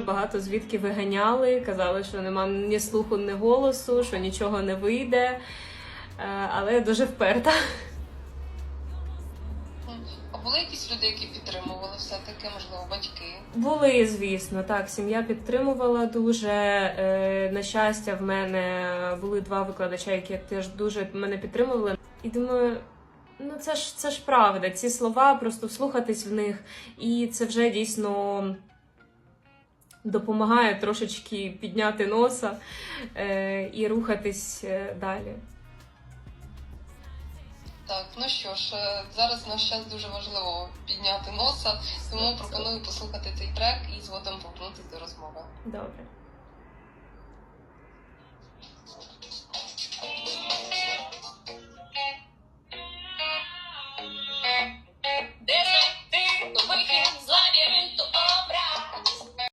Багато звідки виганяли, казали, що нема ні слуху, ні голосу, що нічого не вийде. Е, Але я дуже вперта. А були якісь люди, які підтримували все-таки, можливо, батьки? Були, звісно, так. Сім'я підтримувала дуже. Е, На щастя, в мене були два викладача, які теж дуже мене підтримували. І думаю, ну це ж це ж правда. Ці слова просто вслухатись в них, і це вже дійсно допомагає трошечки підняти носа е, і рухатись е, далі. Так, ну що ж, е, зараз наш час дуже важливо підняти носа, тому пропоную послухати цей трек і згодом повернутися до розмови. Добре.